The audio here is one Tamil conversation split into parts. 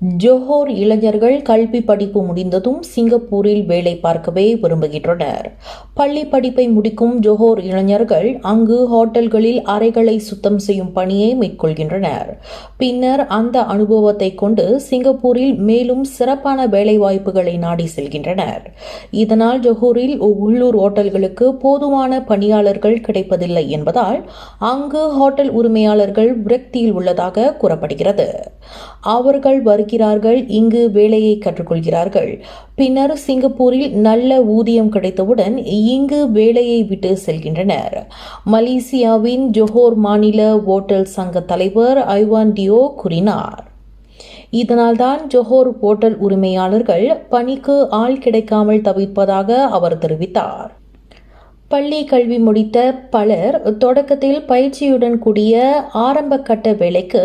ஜோஹோர் இளைஞர்கள் கல்வி படிப்பு முடிந்ததும் சிங்கப்பூரில் வேலை பார்க்கவே விரும்புகின்றனர். பள்ளி படிப்பை முடிக்கும் ஜோஹோர் இளைஞர்கள் அங்கு ஹோட்டல்களில் அறைகளை சுத்தம் செய்யும் பணியை மேற்கொள்கின்றனர். பின்னர் அந்த அனுபவத்தை கொண்டு சிங்கப்பூரில் மேலும் சிறப்பான வேலைவாய்ப்புகளை நாடி செல்கின்றனர். இதனால் ஜோஹூரில் உள்ளூர் ஹோட்டல்களுக்கு போதுமான பணியாளர்கள் கிடைப்பதில்லை என்பதால் அங்கு ஹோட்டல் உரிமையாளர்கள் விரக்தியில் உள்ளதாக கூறப்படுகிறது. அவர்கள் படிக்கிறார்கள் இங்கு வேலையை கற்றுக்கொள்கிறார்கள். பின்னர் சிங்கப்பூரில் நல்ல ஊதியம் கிடைத்தவுடன் இங்கு வேலையை விட்டு செல்கின்றனர். மலேசியாவின் ஜொஹோர் மாநில ஓட்டல் சங்க தலைவர் ஐவான் டியோ கூறினார். இதனால்தான் ஜொஹோர் ஓட்டல் உரிமையாளர்கள் பணிக்கு ஆள் கிடைக்காமல் தவிர்ப்பதாக அவர் தெரிவித்தார். பள்ளி கல்வி முடித்த பலர் தொடக்கத்தில் பயிற்சியுடன் கூடிய ஆரம்ப கட்ட வேலைக்கு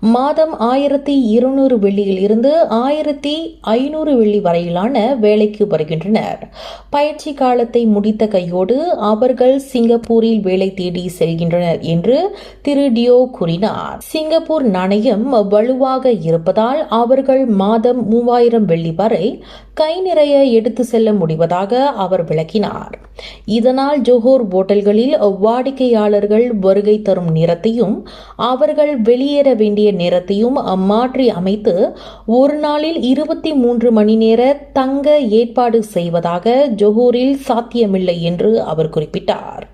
மாதம் ஆயிரத்தி இருநூறு வெள்ளியில் இருந்து ஆயிரத்தி ஐநூறு வெள்ளி வரையிலான வேலைக்கு வருகின்றனர். பயிற்சி காலத்தை முடித்த கையோடு அவர்கள் சிங்கப்பூரில் வேலை தேடி செல்கின்றனர் என்று திரு டியோ கூறினார். சிங்கப்பூர் நாணயம் வலுவாக இருப்பதால் அவர்கள் மாதம் மூவாயிரம் வெள்ளி வரை கை நிறைய எடுத்து செல்ல முடிவதாக அவர் விளக்கினார். இதனால் ஜோஹோர் ஓட்டல்களில் வாடிக்கையாளர்கள் வருகை தரும் நேரத்தையும் அவர்கள் வெளியேற வேண்டிய நேரத்தையும் மாற்றி அமைத்து ஒரு நாளில் இருபத்தி மூன்று மணி நேர தங்க ஏற்பாடு செய்வதாக ஜோஹூரில் சாத்தியமில்லை என்று அவர் குறிப்பிட்டார்.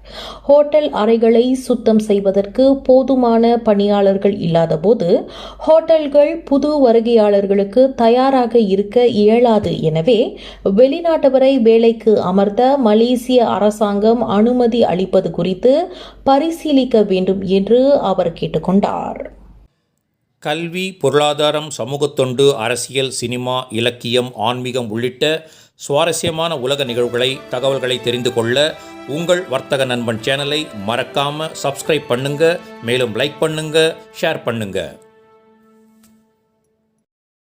ஹோட்டல் அறைகளை சுத்தம் செய்வதற்கு போதுமான பணியாளர்கள் இல்லாதபோது ஹோட்டல்கள் புது வருகையாளர்களுக்கு தயாராக இருக்க இயலாது. எனவே வெளிநாட்டவரை வேலைக்கு அமர்த்த மலேசிய அரசாங்கம் அனுமதி அளிப்பது குறித்து பரிசீலிக்க வேண்டும் என்று அவர் கேட்டுக்கொண்டார். கல்வி பொருளாதாரம் சமூகத்தொண்டு அரசியல் சினிமா இலக்கியம் ஆன்மீகம் உள்ளிட்ட சுவாரஸ்யமான உலக நிகழ்வுகளை தகவல்களை தெரிந்து கொள்ள உங்கள் வர்த்தக நண்பன் சேனலை மறக்காமல் சப்ஸ்கிரைப் பண்ணுங்கள் மேலும் லைக் பண்ணுங்கள் ஷேர் பண்ணுங்கள்